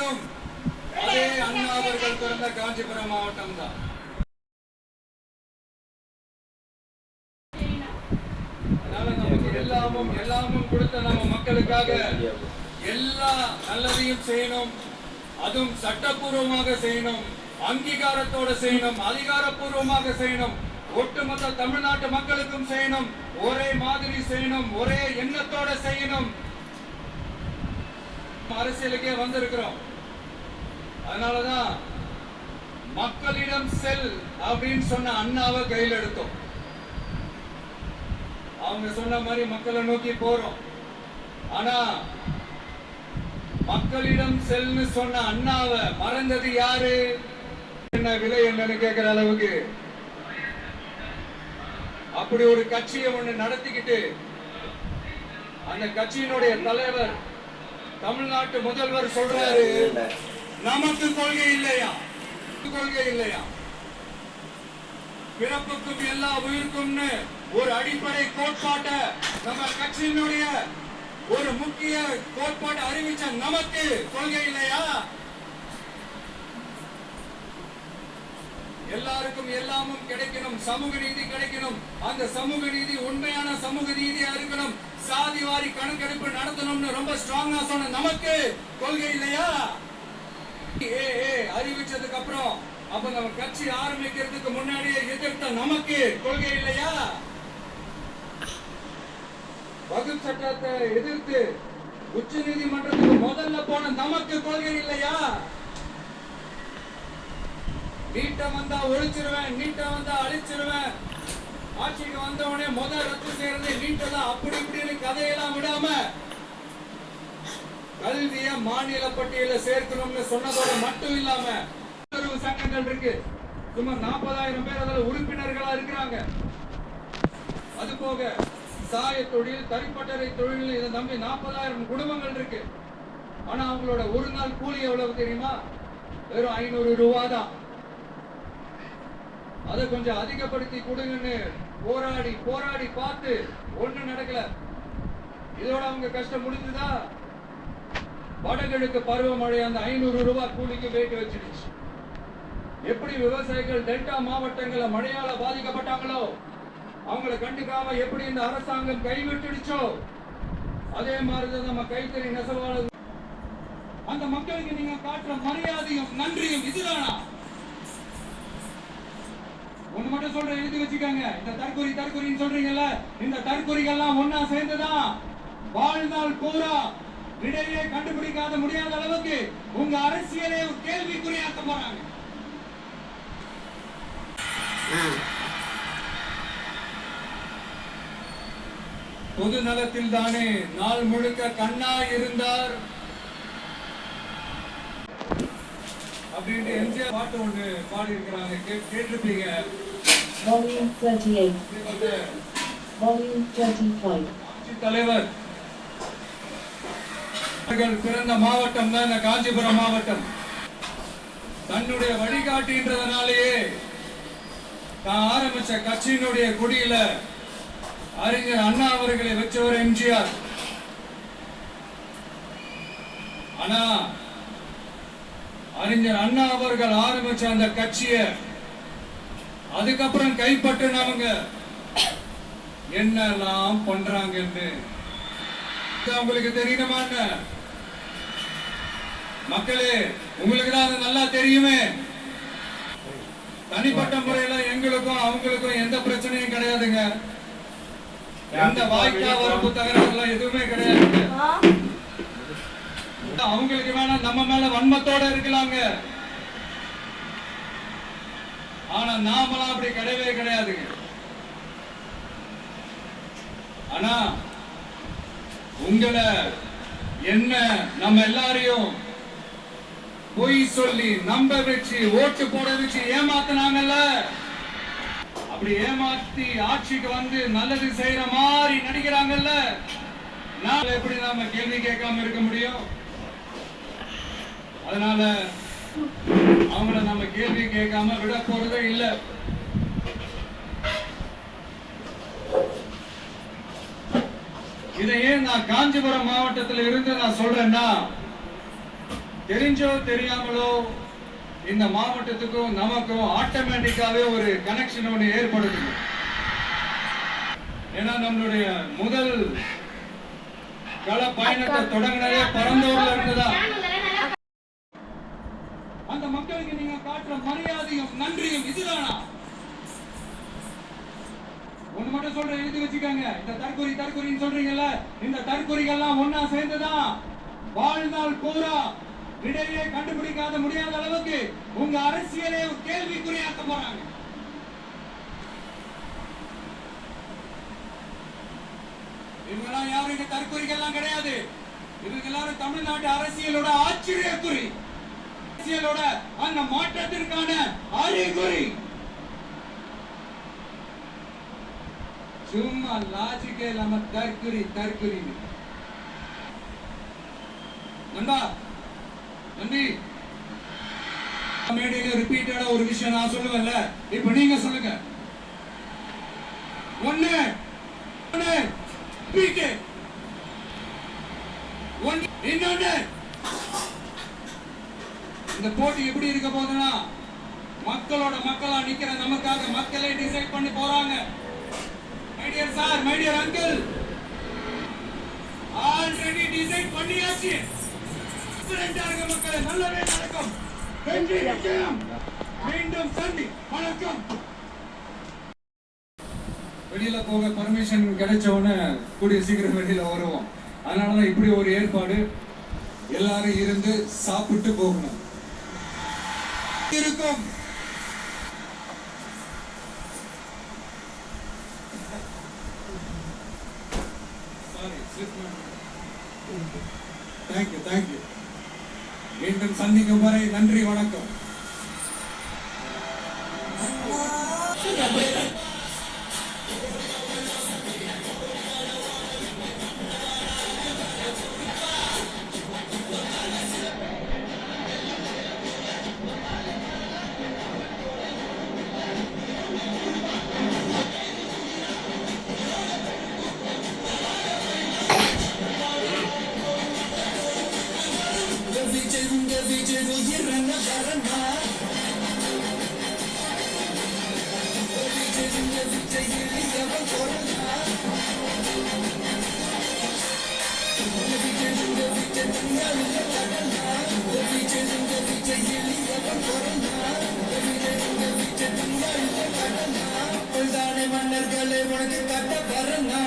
பிறந்ததும் அதே அண்ணா அவர்கள் பிறந்த காஞ்சிபுரம் மாவட்டம் தான். எல்லாமும் எல்லாமும் கொடுத்த நம்ம மக்களுக்காக எல்லா நல்லதையும் செய்யணும். அதுவும் சட்டப்பூர்வமாக செய்யணும். அங்கீகாரத்தோட செய்யணும். அதிகாரப்பூர்வமாக செய்யணும். ஒட்டுமொத்த தமிழ்நாட்டு மக்களுக்கும் செய்யணும். ஒரே மாதிரி செய்யணும். ஒரே எண்ணத்தோட செய்யணும். அரசியலுக்கே வந்திருக்கிறோம். அதனாலதான் மக்களிடம் செல் அப்படின்னு சொன்ன அண்ணாவை கையில் எடுத்தோம். அவங்க சொன்ன மாதிரி மக்களை நோக்கி போறோம். ஆனா மக்களிடம் செல்னு சொன்ன அண்ணாவை மறந்தது யாரு? என்ன விலை என்னன்னு கேட்கிற அளவுக்கு. அப்படி ஒரு கட்சியை ஒண்ணு நடத்திக்கிட்டு அந்த கட்சியினுடைய தலைவர் தமிழ்நாட்டு முதல்வர் சொல்றாரு நமக்கு கொள்கை இல்லையா? கொள்கை இல்லையா? பிறப்புக்கும் எல்லா உயிருக்கும்னு ஒரு அடிப்படை கோட்பாட்டை நம்ம கட்சியினுடைய ஒரு முக்கிய கோட்பாட்டை அறிவிச்ச நமக்கு கொள்கை இல்லையா? எல்லாருக்கும் எல்லாமும் கிடைக்கணும் சமூக நீதி கிடைக்கணும். அந்த சமூக நீதி உண்மையான சமூக நீதியா இருக்கணும். சாதி வாரி கணக்கெடுப்பு நடத்தணும்னு ரொம்ப ஸ்ட்ராங்கா சொன்ன நமக்கு கொள்கை இல்லையா? ஏ ஏ அறிவிச்சதுக்கு அப்புறம் அப்ப நம்ம கட்சி ஆரம்பிக்கிறதுக்கு முன்னாடியே எதிர்த்த நமக்கு கொள்கை இல்லையா? வகுப்பு சட்டத்தை எதிர்த்து உச்ச நீதிமன்றத்துக்கு முதல்ல போன நமக்கு கொள்கை இல்லையா? நீட்ட வந்தா ஒழிச்சிருவேன் நீட்ட வந்தா அழிச்சிருவேன். ஆட்சிக்கு வந்தவனே முத ரத்து செய்யறது நீட்ட தான் அப்படி இப்படின்னு கதையெல்லாம் விடாம கல்விய மாநில பட்டியல சேர்க்கணும்னு சொன்னதோட மட்டும் இல்லாம சட்டங்கள் இருக்கு. சுமார் நாற்பதாயிரம் பேர் அதுல உறுப்பினர்களா இருக்கிறாங்க. அது போக சாய தொழில் தறிப்பட்டறை தொழில் இதை நம்பி நாற்பதாயிரம் குடும்பங்கள் இருக்கு. ஆனா அவங்களோட ஒரு நாள் கூலி எவ்வளவு தெரியுமா? வெறும் ஐநூறு ரூபா தான் அதை கொஞ்சம் அதிகப்படுத்தி கொடுங்கன்னு போராடி போராடி பார்த்து ஒண்ணு நடக்கல. இதோட அவங்க கஷ்டம் முடிஞ்சுதா? வடகிழக்கு பருவமழை அந்த ஐநூறு ரூபாய் கூலிக்கு வேட்டு வச்சிருச்சு எப்படி விவசாயிகள் டெல்டா மாவட்டங்கள மழையால பாதிக்கப்பட்டாங்களோ அவங்கள கண்டுக்காம எப்படி இந்த அரசாங்கம் கைவிட்டுடுச்சோ அதே மாதிரிதான் நம்ம கைத்தறி நெசவாளர் அந்த மக்களுக்கு நீங்க காட்டுற மரியாதையும் நன்றியும் இதுதானா? ஒண்ணு மட்டும் சொல்றேன் எழுதி வச்சுக்கோங்க. இந்த தற்கொலை தற்கொலைன்னு சொல்றீங்கல்ல இந்த தற்கொலைகள்லாம் ஒன்னா சேர்ந்துதான் வாழ்நாள் பூரா இடையே கண்டுபிடிக்காத முடியாத அளவுக்கு உங்க அரசியலே கேள்விக்குறியாக்க போறாங்க. பொது நலத்தில் தானே நாள் முழுக்க கண்ணா இருந்தார் அப்படின்ட்டு எம்ஜிஆர் பாட்டு ஒண்ணு பாடி இருக்கிறாங்க கேட்டிருப்பீங்க. Volume 38, இது வந்து Volume 35. ஆட்சி தலைவர். அவர்கள் பிறந்த மாவட்டம் தான் இந்த காஞ்சிபுரம் மாவட்டம். தன்னுடைய வழிகாட்டின்றதுனாலேயே தான் ஆரம்பிச்ச கட்சியினுடைய கொடியில அறிஞர் அண்ணா அவர்களை வச்சவர் எம்ஜிஆர். ஆனா அறிஞர் அண்ணா அவர்கள் ஆரம்பிச்ச அந்த கட்சியை அதுக்கப்புறம் கைப்பற்றினவங்க என்னெல்லாம் பண்றாங்கன்னு உங்களுக்கு தெரியணுமா என்ன? மக்களே உங்களுக்கு தான் அது நல்லா தெரியுமே? தனிப்பட்ட முறையில எங்களுக்கும் அவங்களுக்கும் எந்த பிரச்சனையும் கிடையாதுங்க. எந்த வாய்க்கா வரப்பு தகராறுலாம் எதுவுமே கிடையாதுங்க. அவங்களுக்கு வேணா நம்ம மேல வன்மத்தோட இருக்கலாங்க. ஆனா நாமெல்லாம் அப்படி கிடையவே கிடையாதுங்க. ஆனா உங்களை என்ன நம்ம எல்லாரையும் பொய் சொல்லி நம்ப வச்சு ஓட்டு போட வச்சு ஏமாத்துனாங்கல்ல? அப்படி ஏமாத்தி ஆட்சிக்கு வந்து நல்லது செய்யற மாதிரி நடிக்கிறாங்கல்ல? நான் எப்படி நாம கேள்வி கேட்காம இருக்க முடியும்? அதனால அவங்கள நம்ம கேள்வி கேட்காம விட போறதே இல்ல. இதை ஏன் நான் காஞ்சிபுரம் மாவட்டத்தில் இருந்து நான் சொல்றேன்னா தெரிஞ்சோ தெரியாமலோ இந்த மாவட்டத்துக்கும் நமக்கும் ஆட்டோமேட்டிக்காவே ஒரு கனெக்ஷன் ஒன்று ஏற்படுது. ஏன்னா நம்மளுடைய முதல் கள பயணத்தை தொடங்கினதே பரந்தூர்ல இருந்துதான் அந்த மக்களுக்கு நீங்க காட்டுற மரியாதையும் நன்றியும் இதுதானா ஒண்ணு மட்டும் சொல்றேன் எழுதி வச்சுக்காங்க. இந்த தற்கொலை தற்கொலைன்னு சொல்றீங்கல்ல இந்த தற்கொலைகள்லாம் ஒன்னா சேர்ந்துதான் வாழ்நாள் பூரா இடையே கண்டுபிடிக்காத முடியாத அளவுக்கு உங்க அரசியலே கேள்விக்குறியாக்க போறாங்க. இவங்கெல்லாம் யாரும் இங்க தற்கொலைகள்லாம் கிடையாது. இவங்க எல்லாரும் தமிழ்நாட்டு அரசியலோட ஆச்சரியக்குறி. அரசியலோட அந்த மாற்றத்திற்கான அறிகுறி. சும்மா லாஜிக்கே இல்லாம தற்குறி தற்குறி நண்பா நன்றி. மேடையில ரிப்பீட்டடா ஒரு விஷயம் நான் சொல்லுவேன்ல. இப்ப நீங்க சொல்லுங்க. ஒண்ணு ஒண்ணு ரிப்பீட் ஒண்ணு இன்னொன்னு. இந்த போட்டி எப்படி இருக்க போகுதுன்னா மக்களோட மக்களா நிக்கிற நமக்காக மக்களே டிசைட் பண்ணி போறாங்க. Dear sir my dear uncle already decide பண்ணியாச்சு. டிஃபரெண்டா மக்களை மக்களே நல்லதே நடக்கும். வெற்றி நிச்சயம் மீண்டும் சந்தி வணக்கம். வெளியில போக பர்மிஷன் கிடைச்ச உடனே கூடிய சீக்கிரம் வெளியில வருவோம். அதனாலதான் இப்படி ஒரு ஏற்பாடு எல்லாரும் இருந்து சாப்பிட்டு போகணும். இருக்கும் சாரி தேங்க்யூ தேங்க்யூ மீண்டும் சந்திக்கும் வரை நன்றி வணக்கம் தானே மன்னர்களே உனக்கு கட்ட பரனா